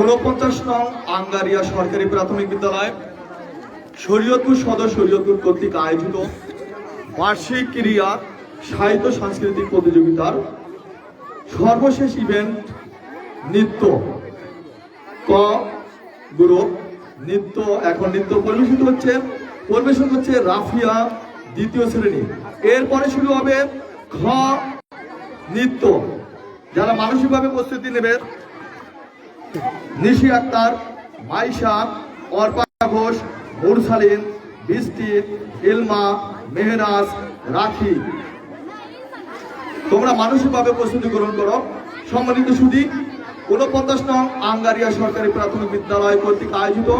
উনপঞ্চাশ নং আঙ্গারিয়া সরকারি প্রাথমিক বিদ্যালয়, শরীয়তপুর সদর শরীয়তপুর কর্তৃক আয়োজিত বার্ষিক ক্রিয়া সাহিত্য সাংস্কৃতিক প্রতিযোগিতার সর্বশেষ ইভেন্ট নৃত্য। ক গ্রুপ নৃত্য, এখন নৃত্য পরিবেশিত হচ্ছে। পরিবেশন হচ্ছে রাফিয়া দ্বিতীয় শ্রেণি। এরপরে শুরু হবে খ, নৃত্য। যারা মানসিকভাবে প্রস্তুতি নেবে নিশি আক্তার, মাইশা, অর্পা ঘোষ, মুরসালিন বৃষ্টি ইলমা মেহরাজ রাখি। তোমরা মানসিকভাবে প্রস্তুতি গ্রহণ করো। সম্মানিত সুদী উনপঞ্চাশ নং আঙ্গারিয়া সরকারি প্রাথমিক বিদ্যালয় কর্তৃক আয়োজিত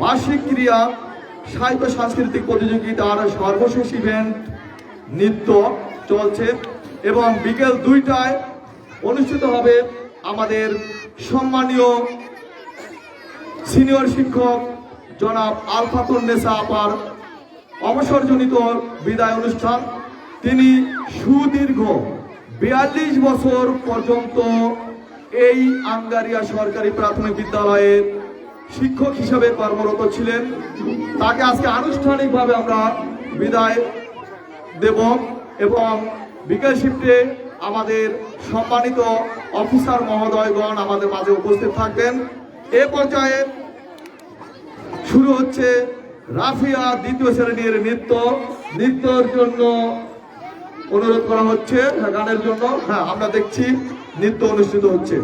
বার্ষিক ক্রিয়া সাহিত্য সাংস্কৃতিক প্রতিযোগিতার সর্বশেষ ইভেন্ট নৃত্য চলছে এবং বিকেল দুইটায় অনুষ্ঠিত হবে আমাদের সম্মানীয় সিনিয়র শিক্ষক জনাব আলফাতুল নেসা আপার অবসরজনিত বিদায় অনুষ্ঠান। তিনি সুদীর্ঘ বিয়াল্লিশ বছর পর্যন্ত এই আঙ্গারিয়া সরকারি প্রাথমিক বিদ্যালয়ের শিক্ষক হিসাবে কর্মরত ছিলেন। তাকে আজকে আনুষ্ঠানিকভাবে আমরা বিদায় দেব এবং বিকেল শিফটে আমাদের সম্মানিত অফিসার মহোদয়গণ আমাদের মাঝে উপস্থিত থাকবেন। এ পর্যায়ে শুরু হচ্ছে রাফিয়া দ্বিতীয় শ্রেণির নৃত্য। নৃত্যর জন্য অনুরোধ করা হচ্ছে হ্যাঁ, গানের জন্য। হ্যাঁ আমরা দেখছি নৃত্য অনুষ্ঠিত হচ্ছে।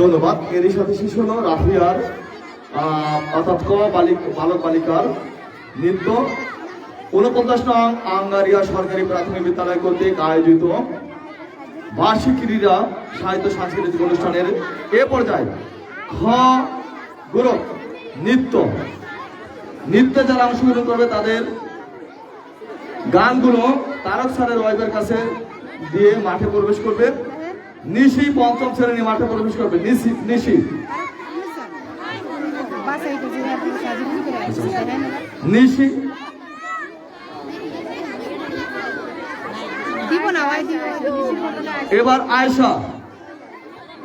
ধন্যবাদ। এরই সাথে শেষ হলো রাফিয়ার অর্থাৎ ক বালিক বালক বালিকার নৃত্য। উনপঞ্চাশ নং আঙ্গারিয়া সরকারি প্রাথমিক বিদ্যালয় কর্তৃক আয়োজিত বার্ষিক ক্রীড়া সাহিত্য সাংস্কৃতিক অনুষ্ঠানের এ পর্যায়ে খ গুরু নৃত্য। নৃত্যে যারা অংশগ্রহণ করবে তাদের গানগুলো তারক স্যারের ওয়াইফের কাছে দিয়ে মাঠে প্রবেশ করবে। নিশি পঞ্চম শ্রেণি মাঠে প্রবেশ করবে। নিশি নিশি। নিশি। এবার আয়শা।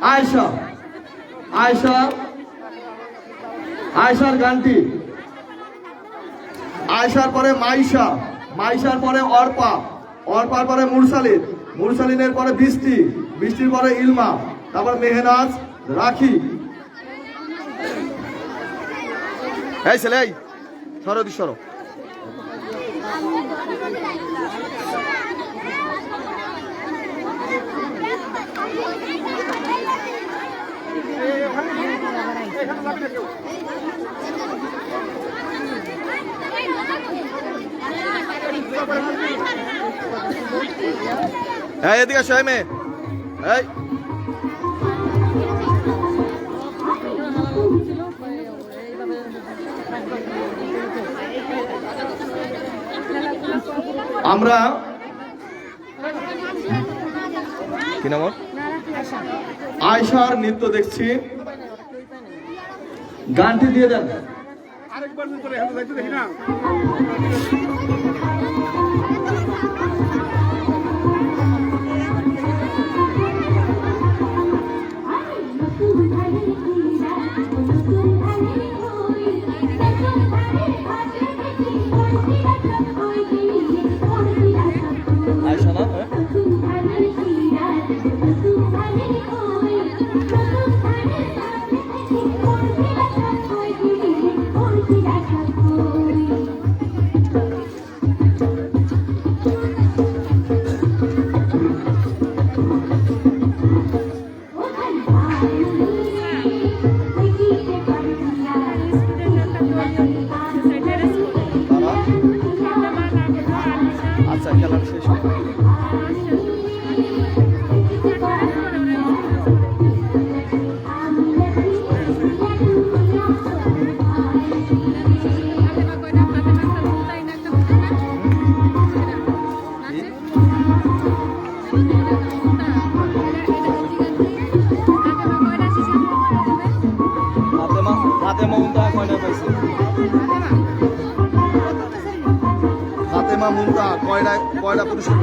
আয়শা। আয়শা। আয়শার গানটি। আয়শার পরে মাইশা। মাইশার পরে অর্পা। অর্পার পরে মুরসালিন মুরসালিনের পরে বৃষ্টি বৃষ্টির পরে ইলমা তারপর মেহনাজ রাখি। এই ছেলে এই সরো সরো। এই, এদিকে আসো মেয়ে। আমরা কি নাম ওর? আয়শার নৃত্য দেখছি। গানটি দিয়ে দেন। আরেকবার দেখি না। ফাতেমা মুন্তা কয়টা কয়টা পুরস্কার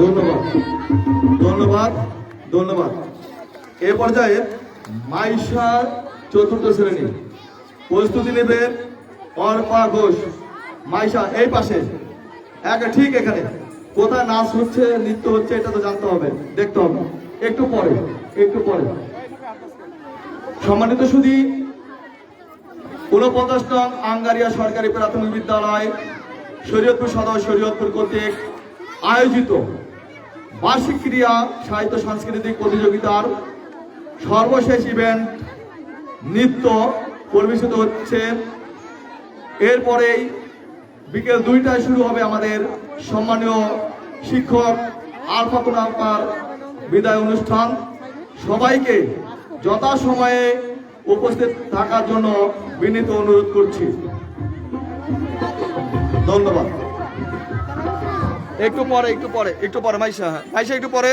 ধন্যবাদ। ধন্যবাদ ধন্যবাদ। এ পর্যায়ে মাইশার চতুর্থ শ্রেণি। প্রস্তুতি নেবেন অর্পা ঘোষ। মাইশা, এই পাশে। এক ঠিক এখানে। কোথায় নাচ হচ্ছে, নৃত্য হচ্ছে, এটা তো জানতে হবে, দেখতে হবে। একটু পরে একটু পরে। সম্মানিত সুদী ঊনপঞ্চাশ নং আঙ্গারিয়া সরকারি প্রাথমিক বিদ্যালয় শরীয়তপুর সদর শরীয়তপুর কর্তৃক আয়োজিত বার্ষিক ক্রিয়া সাহিত্য সাংস্কৃতিক প্রতিযোগিতার সর্বশেষ ইভেন্ট নৃত্য পরিবেশিত হচ্ছে। এরপরেই বিকেল দুইটায় শুরু হবে আমাদের সম্মানীয় শিক্ষক আলফাতুল আলফার বিদায় অনুষ্ঠান। সবাইকে যথাসময়ে উপস্থিত থাকার জন্য বিনীত অনুরোধ করছি। ধন্যবাদ। একটু পরে একটু পরে একটু পরে মাইসা মাইশা একটু পরে।